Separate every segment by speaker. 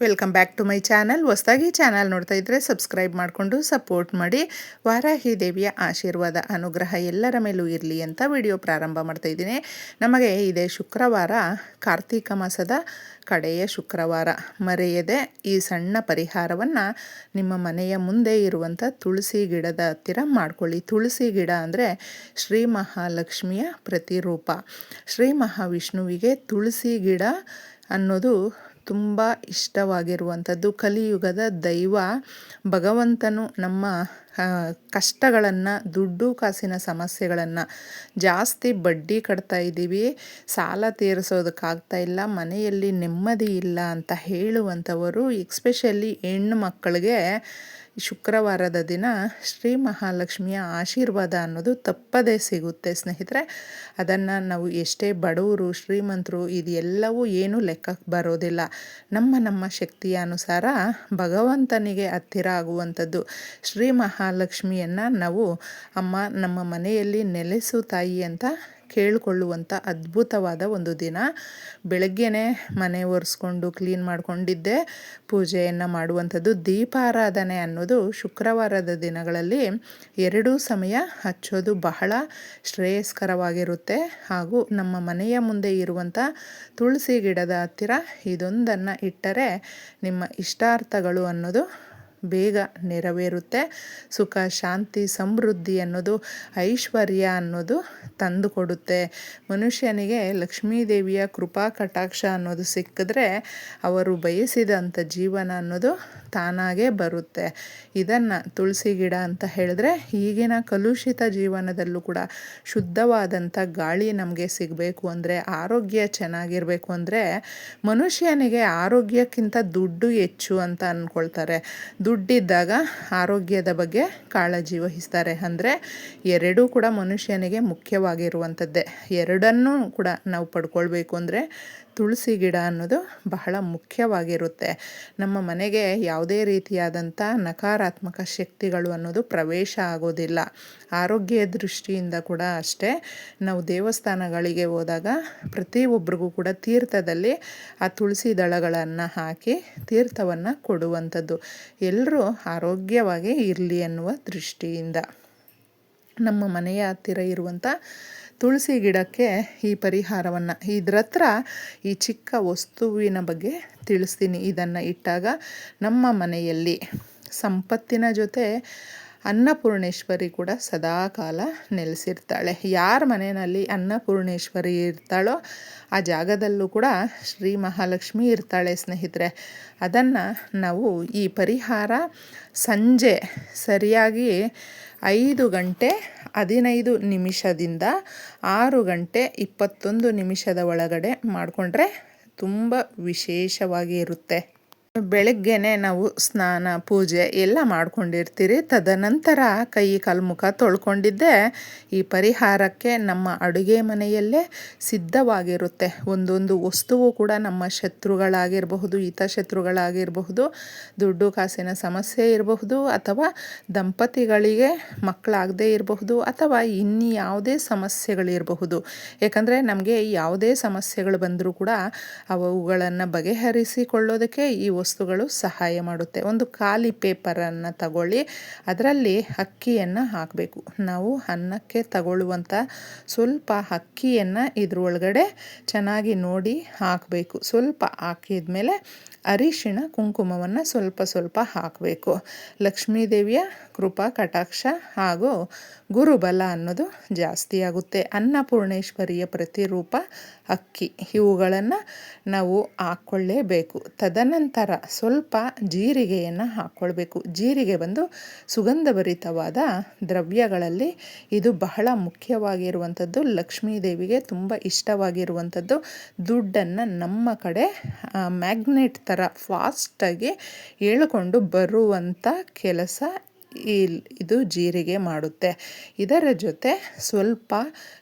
Speaker 1: Welcome back to my channel ಹೊಸದಾಗಿ channel ನೋಡ್ತಾ ಇದ್ದರೆ ಸಬ್ಸ್ಕ್ರೈಬ್ ಮಾಡಿಕೊಂಡು ಸಪೋರ್ಟ್ ಮಾಡಿ. ವಾರಾಹಿ ದೇವಿಯ ಆಶೀರ್ವಾದ, ಅನುಗ್ರಹ ಎಲ್ಲರ ಮೇಲೂ ಇರಲಿ ಅಂತ ವಿಡಿಯೋ ಪ್ರಾರಂಭ ಮಾಡ್ತಾ ಇದ್ದೀನಿ. ನಮಗೆ ಇದೇ ಶುಕ್ರವಾರ, ಕಾರ್ತೀಕ ಮಾಸದ ಕಡೆಯ ಶುಕ್ರವಾರ. ಮರೆಯದೆ ಈ ಸಣ್ಣ ಪರಿಹಾರವನ್ನು ನಿಮ್ಮ ಮನೆಯ ಮುಂದೆ ಇರುವಂಥ ತುಳಸಿ ಗಿಡದ ಹತ್ತಿರ ಮಾಡ್ಕೊಳ್ಳಿ. ತುಳಸಿ ಗಿಡ ಅಂದರೆ ಶ್ರೀ ಮಹಾಲಕ್ಷ್ಮಿಯ ಪ್ರತಿರೂಪ. ಶ್ರೀ ಮಹಾವಿಷ್ಣುವಿಗೆ ತುಳಸಿ ಗಿಡ ಅನ್ನೋದು ತುಂಬ ಇಷ್ಟವಾಗಿರುವಂಥದ್ದು ಕಲಿಯುಗದ ದೈವ ಭಗವಂತನು ನಮ್ಮ ಕಷ್ಟಗಳನ್ನು, ದುಡ್ಡು ಕಾಸಿನ ಸಮಸ್ಯೆಗಳನ್ನು ಜಾಸ್ತಿ ಬಡ್ಡಿ ಕಟ್ತಾ ಇದ್ದೀವಿ, ಸಾಲ ತೀರಿಸೋದಕ್ಕಾಗ್ತಾ ಇಲ್ಲ, ಮನೆಯಲ್ಲಿ ನೆಮ್ಮದಿ ಇಲ್ಲ ಅಂತ ಹೇಳುವಂಥವರು ಎಕ್ಸ್ಪೆಷಲಿ ಹೆಣ್ಣು ಮಕ್ಕಳಿಗೆ ಶುಕ್ರವಾರದ ದಿನ ಶ್ರೀ ಮಹಾಲಕ್ಷ್ಮಿಯ ಆಶೀರ್ವಾದ ಅನ್ನೋದು ತಪ್ಪದೇ ಸಿಗುತ್ತೆ ಸ್ನೇಹಿತರೆ. ಅದನ್ನು ನಾವು ಎಷ್ಟೇ ಬಡವರು, ಶ್ರೀಮಂತರು ಇದೆಲ್ಲವೂ ಏನೂ ಲೆಕ್ಕಕ್ಕೆ ಬರೋದಿಲ್ಲ. ನಮ್ಮ ನಮ್ಮ ಶಕ್ತಿಯ ಅನುಸಾರ ಭಗವಂತನಿಗೆ ಹತ್ತಿರ ಆಗುವಂಥದ್ದು. ಶ್ರೀ ಮಹಾಲಕ್ಷ್ಮಿಯನ್ನು ನಾವು ಅಮ್ಮ ನಮ್ಮ ಮನೆಯಲ್ಲಿ ನೆಲೆಸು ತಾಯಿ ಅಂತ ಕೇಳಿಕೊಳ್ಳುವಂಥ ಅದ್ಭುತವಾದ ಒಂದು ದಿನ. ಬೆಳಗ್ಗೆನೇ ಮನೆ ಒರೆಸ್ಕೊಂಡು ಕ್ಲೀನ್ ಮಾಡಿಕೊಂಡಿದ್ದೆ. ಪೂಜೆಯನ್ನು ಮಾಡುವಂಥದ್ದು ದೀಪಾರಾಧನೆ ಅನ್ನೋದು ಶುಕ್ರವಾರದ ದಿನಗಳಲ್ಲಿ ಎರಡೂ ಸಮಯ ಹಚ್ಚೋದು ಬಹಳ ಶ್ರೇಯಸ್ಕರವಾಗಿರುತ್ತೆ. ಹಾಗೂ ನಮ್ಮ ಮನೆಯ ಮುಂದೆ ಇರುವಂಥ ತುಳಸಿ ಗಿಡದ ಹತ್ತಿರ ಇದೊಂದನ್ನು ಇಟ್ಟರೆ ನಿಮ್ಮ ಇಷ್ಟಾರ್ಥಗಳು ಅನ್ನೋದು ಬೇಗ ನೆರವೇರುತ್ತೆ. ಸುಖ, ಶಾಂತಿ, ಸಮೃದ್ಧಿ ಅನ್ನೋದು ಐಶ್ವರ್ಯ ಅನ್ನೋದು ತಂದುಕೊಡುತ್ತೆ. ಮನುಷ್ಯನಿಗೆ ಲಕ್ಷ್ಮೀದೇವಿಯ ಕೃಪಾ, ಕಟಾಕ್ಷ ಅನ್ನೋದು ಸಿಕ್ಕಿದ್ರೆ ಅವರು ಬಯಸಿದಂಥ ಜೀವನ ಅನ್ನೋದು ತಾನಾಗೇ ಬರುತ್ತೆ. ಇದನ್ನು ತುಳಸಿ ಗಿಡ ಅಂತ ಹೇಳಿದ್ರೆ ಈಗಿನ ಕಲುಷಿತ ಜೀವನದಲ್ಲೂ ಕೂಡ ಶುದ್ಧವಾದಂಥ ಗಾಳಿ ನಮಗೆ ಸಿಗಬೇಕು ಅಂದರೆ, ಆರೋಗ್ಯ ಚೆನ್ನಾಗಿರಬೇಕು ಅಂದರೆ ಮನುಷ್ಯನಿಗೆ ಆರೋಗ್ಯಕ್ಕಿಂತ ದುಡ್ಡು ಹೆಚ್ಚು ಅಂತ ಅಂದ್ಕೊಳ್ತಾರೆ ದುಡ್ಡಿದ್ದಾಗ ಆರೋಗ್ಯದ ಬಗ್ಗೆ ಕಾಳಜಿ ವಹಿಸ್ತಾರೆ. ಅಂದರೆ ಎರಡೂ ಕೂಡ ಮನುಷ್ಯನಿಗೆ ಮುಖ್ಯವಾಗಿರುವಂಥದ್ದೇ. ಎರಡನ್ನೂ ಕೂಡ ನಾವು ಪಡ್ಕೊಳ್ಬೇಕು ಅಂದರೆ ತುಳಸಿ ಗಿಡ ಅನ್ನೋದು ಬಹಳ ಮುಖ್ಯವಾಗಿರುತ್ತೆ. ನಮ್ಮ ಮನೆಗೆ ಯಾವುದೇ ರೀತಿಯಾದಂಥ ನಕಾರಾತ್ಮಕ ಶಕ್ತಿಗಳು ಅನ್ನೋದು ಪ್ರವೇಶ ಆಗೋದಿಲ್ಲ. ಆರೋಗ್ಯ ದೃಷ್ಟಿಯಿಂದ ಕೂಡ ಅಷ್ಟೇ. ನಾವು ದೇವಸ್ಥಾನಗಳಿಗೆ ಹೋದಾಗ ಪ್ರತಿಯೊಬ್ಬರಿಗೂ ಕೂಡ ತೀರ್ಥದಲ್ಲಿ ಆ ತುಳಸಿ ದಳಗಳನ್ನು ಹಾಕಿ ತೀರ್ಥವನ್ನು ಕೊಡುವಂಥದ್ದು. ಎಲ್ಲರೂ ಆರೋಗ್ಯವಾಗಿ ಇರಲಿ ಅನ್ನುವ ದೃಷ್ಟಿಯಿಂದ. ನಮ್ಮ ಮನೆಯ ಹತ್ತಿರ ಇರುವಂಥ ತುಳಸಿ ಗಿಡಕ್ಕೆ ಈ ಪರಿಹಾರವನ್ನು ಇದ್ರತ್ರ ಈ ಚಿಕ್ಕ ವಸ್ತುವಿನ ಬಗ್ಗೆ ತಿಳಿಸ್ತೀನಿ. ಇದನ್ನು ಇಟ್ಟಾಗ ನಮ್ಮ ಮನೆಯಲ್ಲಿ ಸಂಪತ್ತಿನ ಜೊತೆ ಅನ್ನಪೂರ್ಣೇಶ್ವರಿ ಕೂಡ ಸದಾಕಾಲ ನೆಲೆಸಿರ್ತಾಳೆ. ಯಾರ ಮನೆಯಲ್ಲಿ ಅನ್ನಪೂರ್ಣೇಶ್ವರಿ ಇರ್ತಾಳೋ ಆ ಜಾಗದಲ್ಲೂ ಕೂಡ ಶ್ರೀ ಮಹಾಲಕ್ಷ್ಮಿ ಇರ್ತಾಳೆ ಸ್ನೇಹಿತರೆ. ಅದನ್ನು ನಾವು ಈ ಪರಿಹಾರ ಸಂಜೆ ಸರಿಯಾಗಿ ಐದು ಗಂಟೆ ಹದಿನೈದು ನಿಮಿಷದಿಂದ ಆರು ಗಂಟೆ ಇಪ್ಪತ್ತೊಂದು ನಿಮಿಷದ ಒಳಗಡೆ ಮಾಡಿಕೊಂಡ್ರೆ ತುಂಬ ವಿಶೇಷವಾಗಿ ಇರುತ್ತೆ. ಬೆಳಗ್ಗೆನೆ ನಾವು ಸ್ನಾನ, ಪೂಜೆ ಎಲ್ಲ ಮಾಡ್ಕೊಂಡಿರ್ತೀರಿ. ತದನಂತರ ಕೈ ಕಾಲು ಮುಖ ತೊಳ್ಕೊಂಡಿದ್ದೆ. ಈ ಪರಿಹಾರಕ್ಕೆ ನಮ್ಮ ಅಡುಗೆ ಮನೆಯಲ್ಲೇ ಸಿದ್ಧವಾಗಿರುತ್ತೆ. ಒಂದೊಂದು ವಸ್ತುವು ಕೂಡ ನಮ್ಮ ಶತ್ರುಗಳಾಗಿರಬಹುದು ಶತ್ರುಗಳಾಗಿರಬಹುದು, ದುಡ್ಡು ಕಾಸಿನ ಸಮಸ್ಯೆ ಇರಬಹುದು, ಅಥವಾ ದಂಪತಿಗಳಿಗೆ ಮಕ್ಕಳಾಗದೇ ಇರಬಹುದು, ಅಥವಾ ಇನ್ನು ಯಾವುದೇ ಸಮಸ್ಯೆಗಳಿರಬಹುದು. ಯಾಕಂದರೆ ನಮಗೆ ಯಾವುದೇ ಸಮಸ್ಯೆಗಳು ಬಂದರೂ ಕೂಡ ಅವುಗಳನ್ನು ಬಗೆಹರಿಸಿಕೊಳ್ಳೋದಕ್ಕೆ ಈ ವಸ್ತುಗಳು ಸಹಾಯ ಮಾಡುತ್ತೆ. ಒಂದು ಖಾಲಿ ಪೇಪರನ್ನು ತಗೊಳ್ಳಿ, ಅದರಲ್ಲಿ ಅಕ್ಕಿಯನ್ನು ಹಾಕಬೇಕು. ನಾವು ಅನ್ನಕ್ಕೆ ತಗೊಳ್ಳುವಂಥ ಸ್ವಲ್ಪ ಅಕ್ಕಿಯನ್ನು ಇದ್ರೊಳಗಡೆ ಚೆನ್ನಾಗಿ ನೋಡಿ ಹಾಕಬೇಕು. ಸ್ವಲ್ಪ ಹಾಕಿದ ಮೇಲೆ ಅರಿಶಿಣ ಕುಂಕುಮವನ್ನು ಸ್ವಲ್ಪ ಸ್ವಲ್ಪ ಹಾಕಬೇಕು. ಲಕ್ಷ್ಮೀದೇವಿಯ ಕೃಪಾ, ಕಟಾಕ್ಷ ಹಾಗೂ ಗುರುಬಲ ಅನ್ನೋದು ಜಾಸ್ತಿ ಆಗುತ್ತೆ. ಅನ್ನಪೂರ್ಣೇಶ್ವರಿಯ ಪ್ರತಿರೂಪ ಅಕ್ಕಿ. ಇವುಗಳನ್ನು ನಾವು ಹಾಕ್ಕೊಳ್ಳೇಬೇಕು. ತದನಂತರ ಸ್ವಲ್ಪ ಜೀರಿಗೆಯನ್ನು ಹಾಕ್ಕೊಳ್ಬೇಕು. ಜೀರಿಗೆ ಬಂದು ಸುಗಂಧಭರಿತವಾದ ದ್ರವ್ಯಗಳಲ್ಲಿ ಇದು ಬಹಳ ಮುಖ್ಯವಾಗಿರುವಂಥದ್ದು. ಲಕ್ಷ್ಮೀದೇವಿಗೆ ತುಂಬ ಇಷ್ಟವಾಗಿರುವಂಥದ್ದು. ದುಡ್ಡನ್ನು ನಮ್ಮ ಕಡೆ ಮ್ಯಾಗ್ನೆಟ್ ಥರ ಫಾಸ್ಟಾಗಿ ಹೇಳ್ಕೊಂಡು ಬರುವಂಥ ಕೆಲಸ ಇದು ಜೀರಿಗೆ ಮಾಡುತ್ತೆ. ಇದರ ಜೊತೆ ಸ್ವಲ್ಪ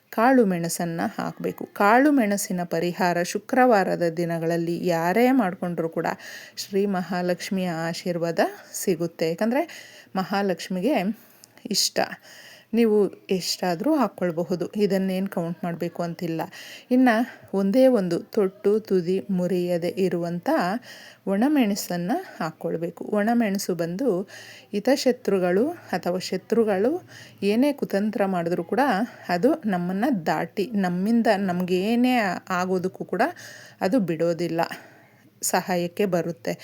Speaker 1: ಕಾಳು ಮೆಣಸನ್ನು ಹಾಕಬೇಕು. ಕಾಳು ಮೆಣಸಿನ ಪರಿಹಾರ ಶುಕ್ರವಾರದ ದಿನಗಳಲ್ಲಿ ಯಾರೇ ಮಾಡಿಕೊಂಡ್ರೂ ಕೂಡ ಶ್ರೀ ಮಹಾಲಕ್ಷ್ಮಿಯ ಆಶೀರ್ವಾದ ಸಿಗುತ್ತೆ. ಯಾಕಂದರೆ ಮಹಾಲಕ್ಷ್ಮಿಗೆ ಇಷ್ಟ. ನೀವು ಎಷ್ಟಾದರೂ ಹಾಕ್ಕೊಳ್ಬಹುದು. ಇದನ್ನೇನು ಕೌಂಟ್ ಮಾಡಬೇಕು ಅಂತಿಲ್ಲ. ಇನ್ನು ಒಂದೇ ಒಂದು ತೊಟ್ಟು, ತುದಿ, ಮುರಿಯದೆ ಇರುವಂಥ ಒಣಮೆಣಸನ್ನು ಹಾಕ್ಕೊಳ್ಬೇಕು. ಒಣಮೆಣಸು ಬಂದು ಹಿತಶತ್ರುಗಳು ಅಥವಾ ಶತ್ರುಗಳು ಏನೇ ಕುತಂತ್ರ ಮಾಡಿದ್ರೂ ಕೂಡ ಅದು ನಮ್ಮನ್ನು ದಾಟಿ, ನಮ್ಮಿಂದ ನಮಗೇನೇ ಆಗೋದಕ್ಕೂ ಕೂಡ ಅದು ಬಿಡೋದಿಲ್ಲ. ಸಹಾಯಕ್ಕೆ ಬರುತ್ತೆ.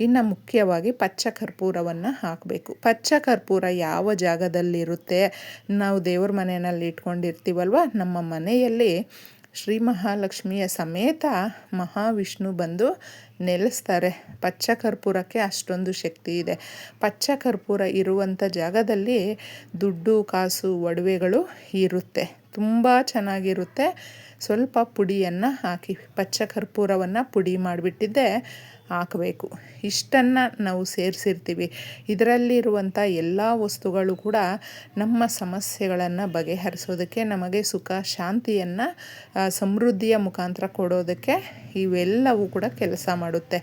Speaker 1: ಇನ್ನು ಮುಖ್ಯವಾಗಿ ಪಚ್ಚ ಕರ್ಪೂರವನ್ನು ಹಾಕಬೇಕು. ಪಚ್ಚ ಕರ್ಪೂರ ಯಾವ ಜಾಗದಲ್ಲಿರುತ್ತೆ? ನಾವು ದೇವ್ರ ಮನೆಯಲ್ಲಿ ಇಟ್ಕೊಂಡಿರ್ತೀವಲ್ವ? ನಮ್ಮ ಮನೆಯಲ್ಲಿ ಶ್ರೀ ಮಹಾಲಕ್ಷ್ಮಿಯ ಸಮೇತ ಮಹಾವಿಷ್ಣು ಬಂದು ನೆಲೆಸ್ತಾರೆ. ಪಚ್ಚ ಕರ್ಪೂರಕ್ಕೆ ಅಷ್ಟೊಂದು ಶಕ್ತಿ ಇದೆ. ಪಚ್ಚ ಕರ್ಪೂರ ಇರುವಂಥ ಜಾಗದಲ್ಲಿ ದುಡ್ಡು, ಕಾಸು, ಒಡವೆಗಳು ಇರುತ್ತೆ. ತುಂಬ ಚೆನ್ನಾಗಿರುತ್ತೆ. ಸ್ವಲ್ಪ ಪುಡಿಯನ್ನು ಹಾಕಿ, ಪಚ್ಚ ಕರ್ಪೂರವನ್ನು ಪುಡಿ ಮಾಡಿಬಿಟ್ಟಿದ್ದೆ, ಹಾಕಬೇಕು. ಇಷ್ಟನ್ನು ನಾವು ಸೇರಿಸಿರ್ತೀವಿ. ಇದರಲ್ಲಿರುವಂಥ ಎಲ್ಲ ವಸ್ತುಗಳು ಕೂಡ ನಮ್ಮ ಸಮಸ್ಯೆಗಳನ್ನು ಬಗೆಹರಿಸೋದಕ್ಕೆ, ನಮಗೆ ಸುಖ, ಶಾಂತಿಯನ್ನು ಸಮೃದ್ಧಿಯ ಮುಖಾಂತರ ಕೊಡೋದಕ್ಕೆ ಇವೆಲ್ಲವೂ ಕೂಡ ಕೆಲಸ ಮಾಡುತ್ತೆ.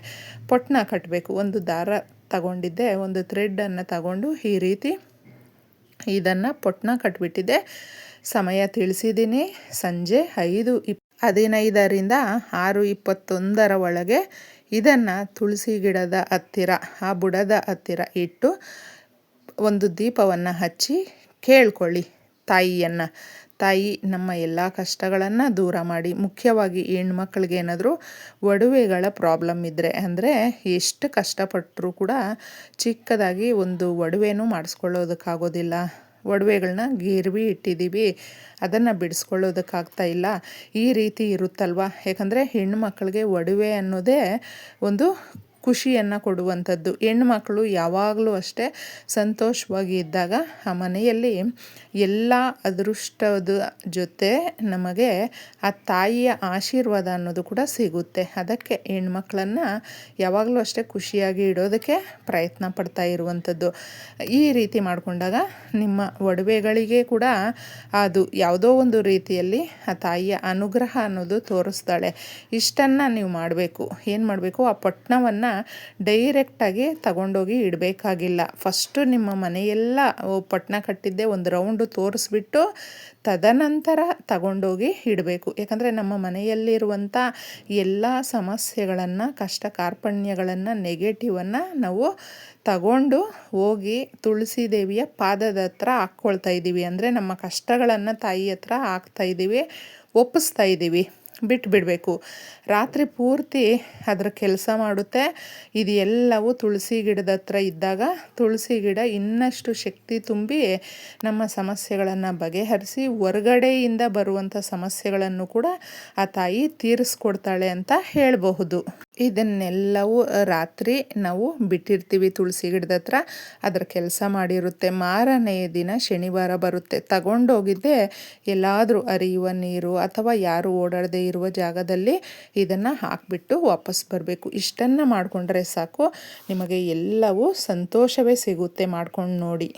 Speaker 1: ಪೊಟ್ಟನ ಕಟ್ಟಬೇಕು ಒಂದು ದಾರ ತಗೊಂಡಿದ್ದೆ, ಒಂದು ಥ್ರೆಡ್ಡನ್ನು ತಗೊಂಡು ಈ ರೀತಿ ಇದನ್ನು ಪೊಟ್ಟನ ಕಟ್ಬಿಟ್ಟಿದ್ದೆ. ಸಮಯ ತಿಳಿಸಿದ್ದೀನಿ ಸಂಜೆ ಐದು ಇಪ್, ಹದಿನೈದರಿಂದ ಆರು ಇಪ್ಪತ್ತೊಂದರ ಒಳಗೆ ಇದನ್ನು ತುಳಸಿ ಗಿಡದ ಹತ್ತಿರ, ಆ ಬುಡದ ಹತ್ತಿರ ಇಟ್ಟು ಒಂದು ದೀಪವನ್ನು ಹಚ್ಚಿ ಕೇಳ್ಕೊಳ್ಳಿ ತಾಯಿಯನ್ನು. ತಾಯಿ ನಮ್ಮ ಎಲ್ಲ ಕಷ್ಟಗಳನ್ನು ದೂರ ಮಾಡಿ, ಮುಖ್ಯವಾಗಿ ಹೆಣ್ಮಕ್ಳಿಗೆ ಏನಾದರೂ ಒಡವೆಗಳ ಪ್ರಾಬ್ಲಮ್ ಇದ್ದರೆ ಅಂದರೆ ಎಷ್ಟು ಕಷ್ಟಪಟ್ಟರೂ ಕೂಡ ಚಿಕ್ಕದಾಗಿ ಒಂದು ಒಡವೆನೂ ಮಾಡಿಸ್ಕೊಳ್ಳೋದಕ್ಕಾಗೋದಿಲ್ಲ. ಒಡವೆಗಳನ್ನ ಗಿರ್ವಿ ಇಟ್ಟಿದ್ದೀವಿ. ಅದನ್ನು ಬಿಡಿಸ್ಕೊಳ್ಳೋದಕ್ಕಾಗ್ತಾ ಇಲ್ಲ. ಈ ರೀತಿ ಇರುತ್ತಲ್ವ? ಯಾಕಂದರೆ ಹೆಣ್ಣು ಮಕ್ಕಳಿಗೆ ಒಡವೆ ಅನ್ನೋದೇ ಒಂದು ಖುಷಿಯನ್ನು ಕೊಡುವಂಥದ್ದು. ಹೆಣ್ಮಕ್ಳು ಯಾವಾಗಲೂ ಅಷ್ಟೇ ಸಂತೋಷವಾಗಿ ಇದ್ದಾಗ ಆ ಮನೆಯಲ್ಲಿ ಎಲ್ಲ ಅದೃಷ್ಟದ ಜೊತೆ ನಮಗೆ ಆ ತಾಯಿಯ ಆಶೀರ್ವಾದ ಅನ್ನೋದು ಕೂಡ ಸಿಗುತ್ತೆ. ಅದಕ್ಕೆ ಹೆಣ್ಮಕ್ಳನ್ನು ಯಾವಾಗಲೂ ಅಷ್ಟೇ ಖುಷಿಯಾಗಿ ಇಡೋದಕ್ಕೆ ಪ್ರಯತ್ನ ಪಡ್ತಾ ಇರುವಂಥದ್ದು. ಈ ರೀತಿ ಮಾಡಿಕೊಂಡಾಗ ನಿಮ್ಮ ಒಡವೆಗಳಿಗೆ ಕೂಡ ಅದು ಯಾವುದೋ ಒಂದು ರೀತಿಯಲ್ಲಿ ಆ ತಾಯಿಯ ಅನುಗ್ರಹ ಅನ್ನೋದು ತೋರಿಸ್ತಾಳೆ. ಇಷ್ಟನ್ನು ನೀವು ಮಾಡಬೇಕು. ಏನು ಮಾಡಬೇಕು? ಆ ಪಟ್ಟಣವನ್ನು ಡೈರೆಕ್ಟಾಗಿ ತಗೊಂಡೋಗಿ ಇಡಬೇಕಾಗಿಲ್ಲ. ಫಸ್ಟು ನಿಮ್ಮ ಮನೆಯೆಲ್ಲ ಪಟ್ಟಣ ಕಟ್ಟಿದ್ದೆ, ಒಂದು ರೌಂಡು ತೋರಿಸ್ಬಿಟ್ಟು ತದನಂತರ ತಗೊಂಡೋಗಿ ಇಡಬೇಕು. ಯಾಕಂದರೆ ನಮ್ಮ ಮನೆಯಲ್ಲಿರುವಂಥ ಎಲ್ಲ ಸಮಸ್ಯೆಗಳನ್ನು, ಕಷ್ಟ ಕಾರ್ಪಣ್ಯಗಳನ್ನು ನೆಗೆಟಿವನ್ನು ನಾವು ತಗೊಂಡು ಹೋಗಿ ತುಳಸಿ ದೇವಿಯ ಪಾದದ ಹತ್ರ ಹಾಕ್ಕೊಳ್ತಾ ಇದ್ದೀವಿ ಅಂದರೆ ನಮ್ಮ ಕಷ್ಟಗಳನ್ನು ತಾಯಿ ಹತ್ರ ಹಾಕ್ತಾ ಇದ್ದೀವಿ ಒಪ್ಪಿಸ್ತಾ ಇದ್ದೀವಿ ಬಿಟ್ಟುಬಿಡಬೇಕು ರಾತ್ರಿ ಪೂರ್ತಿ ಅದರ ಕೆಲಸ ಮಾಡುತ್ತೆ. ಇದು ಎಲ್ಲವೂ ತುಳಸಿ ಗಿಡದ ಹತ್ರ ಇದ್ದಾಗ ತುಳಸಿ ಗಿಡ ಇನ್ನಷ್ಟು ಶಕ್ತಿ ತುಂಬಿ ನಮ್ಮ ಸಮಸ್ಯೆಗಳನ್ನು ಬಗೆಹರಿಸಿ ಹೊರಗಡೆಯಿಂದ ಬರುವಂಥ ಸಮಸ್ಯೆಗಳನ್ನು ಕೂಡ ಆ ತಾಯಿ ತೀರಿಸ್ಕೊಡ್ತಾಳೆ ಅಂತ ಹೇಳಬಹುದು. ಇದನ್ನೆಲ್ಲವೂ ರಾತ್ರಿ ನಾವು ಬಿಟ್ಟಿರ್ತೀವಿ ತುಳಸಿ ಗಿಡದ ಹತ್ರ. ಅದರ ಕೆಲಸ ಮಾಡಿರುತ್ತೆ. ಮಾರನೆಯ ದಿನ ಶನಿವಾರ ಬರುತ್ತೆ. ತಗೊಂಡೋಗಿದ್ದೆ ಎಲ್ಲಾದರೂ ಅರಿಯುವ ನೀರು ಅಥವಾ ಯಾರು ಓಡಾಡದೇ ಇರುವ ಜಾಗದಲ್ಲಿ ಇದನ್ನು ಹಾಕಿಬಿಟ್ಟು ವಾಪಸ್ ಬರಬೇಕು. ಇಷ್ಟನ್ನು ಮಾಡಿಕೊಂಡ್ರೆ ಸಾಕು. ನಿಮಗೆ ಎಲ್ಲವೂ ಸಂತೋಷವೇ ಸಿಗುತ್ತೆ ಮಾಡ್ಕೊಂಡು ನೋಡಿ.